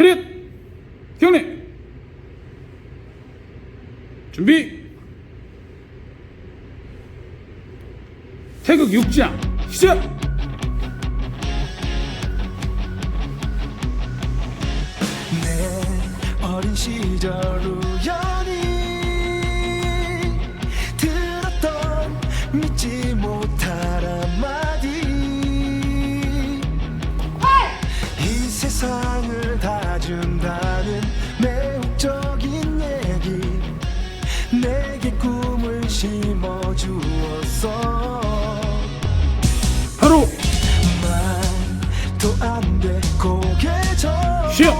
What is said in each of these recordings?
트릿! 경례! 준비! 태극 6장 시작! 내 어린 시절 우연히 들었던 믿지 못할 한마디. 이 세상 을다 준다는 매혹적인 얘기. 내게 꿈을 심어주었어 바로! 말도 안돼 고개 저 시작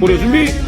고려 준비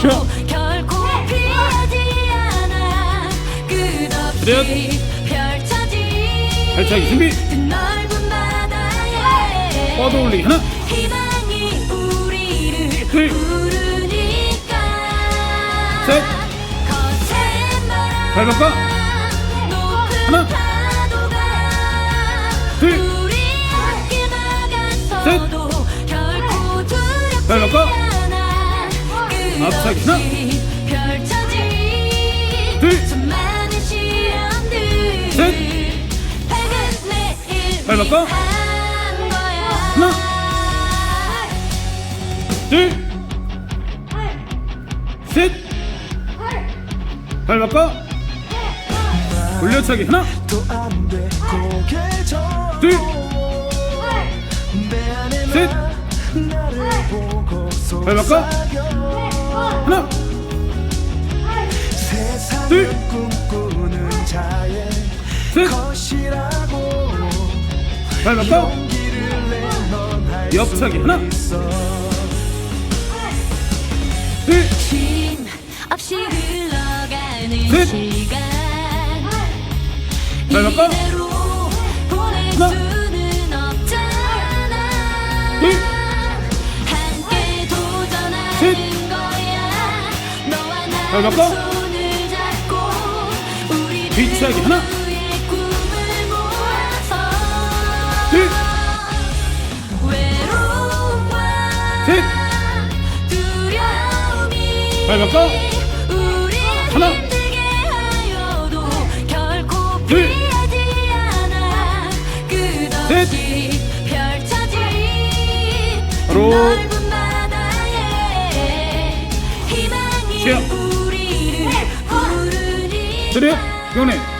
자. 결코 피하지 않아 끝없이. 펼쳐진 발차기 준비 그 넓은 바다에 뻗어올리 하나 희망이 우리를 둘. 부르니까 셋. 거센 발 바꿔 높은 하나. 파도가 둘. 우리 함께 나가서도 결코 두렵지 발 바꿔 않아 앞차기 하나. 끝없이 펼쳐진 둘. 수많은 시험들 셋. 밝은 내일 발 바꿔. 하나. 둘셋발 바꿔 돌려차기 하나 또안돼 고개 저 둘. 내 안에 셋. 발 바꿔. 하나 둘. 꿈꾸는 자의 셋. 것이라고 발 바꿔 옆차기 하나. 둘쉼 없이 흘러가는 셋. 시간 발 바꿔. 하나. 손을 잡고 뒤차기 하나. 꿈을 모아서 둘. 외로움과 셋. 두려움이 발 바꿔. 우리 하나. 힘들게 하여도 결코 둘. 피하지 않아 끝없이 펼쳐진 바로. 넓은 드려 경례